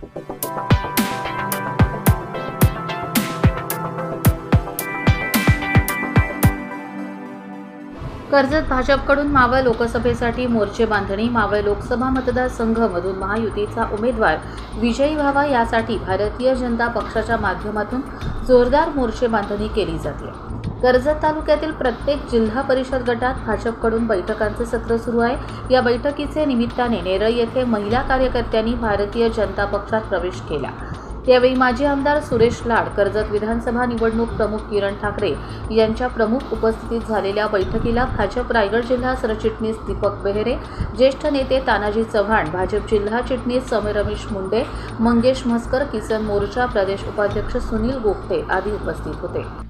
कर्जत भाजपकडून मावळ लोकसभेसाठी मोर्चे बांधणी मावळ लोकसभा मतदारसंघमधून महायुतीचा उमेदवार विजयी व्हावा यासाठी भारतीय जनता पक्षाच्या माध्यमातून जोरदार मोर्चे बांधणी केली जाते. कर्जत तालुक्यातील प्रत्येक जिल्हा परिषद गटात भाजपकडून बैठकांचे सत्र सुरू आहे. या बैठकीचे निमित्ताने नेरळ येथे महिला कार्यकर्त्यांनी भारतीय जनता पक्षात प्रवेश केला. त्यावेळी माजी आमदार सुरेश लाड कर्जत विधानसभा निवडणूक प्रमुख किरण ठाकरे यांच्या प्रमुख उपस्थितीत झालेल्या बैठकीला भाजप रायगड जिल्हा सरचिटणीस दीपक बेहेरे ज्येष्ठ नेते तानाजी चव्हाण भाजप जिल्हा चिटणीस समीर रमेश मुंडे मंगेश म्हस्कर किसन मोर्चा प्रदेश उपाध्यक्ष सुनील गोखते आदी उपस्थित होते.